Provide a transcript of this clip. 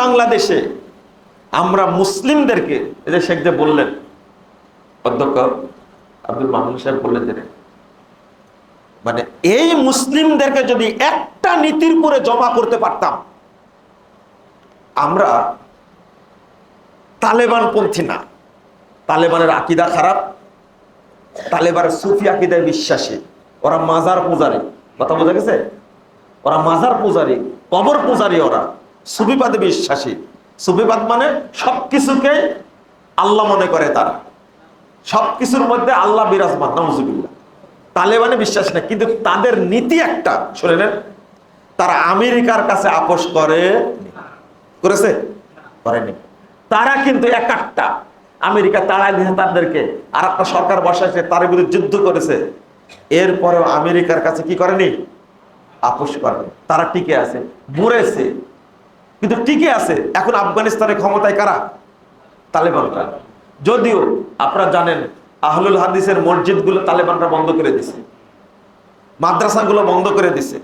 বাংলাদেশে আমরা মুসলিমদেরকে এই যে শেখ যে বললেন, অধ্যক্ষ আব্দুল মাহমুদ সাহেব বললেন যে মানে এই মুসলিমদেরকে যদি একটা নীতির করে জমা করতে পারতাম, আমরা তালেবান পন্থী না। তালেবানের আকিদা খারাপ, তালেবানের সুফি আকিদায় বিশ্বাসী। ওরা মাজার পূজারী। কথা বোঝা গেছে? ওরা মাজার পূজারী, কবর পূজারী ওরা। সুফিবাদে বিশ্বাসী। সুফিবাদ মানে সবকিছুকে আল্লাহ মনে করে তারা। সবকিছুর মধ্যে আল্লাহ বিরাজমান নজুবিল্লা তালেবানে বিশ্বাস না কিন্তু তাদের নীতি একটা, শুনে নেন। তারা আমেরিকার কাছে আপোষ করে করেছে? করেনি। তারা কিন্তু এক একটা আমেরিকা তাড়াই দিয়েছে তাদেরকে। আর একটা সরকার বসাইছে তার বিরুদ্ধে যুদ্ধ করেছে। এরপরেও আমেরিকার কাছে কি করেনি? আপোষ করেনি। তারা টিকে আছে, মরেছে। কিন্তু টিকে আছে, এখন আফগানিস্তানের ক্ষমতায় কারা? তালেবানরা। যদিও আপনারা জানেন, আহলুল হাদিসের মসজিদগুলো তালেবানরা বন্ধ করে দিছে, মাদ্রাসাগুলো বন্ধ করে দিছে।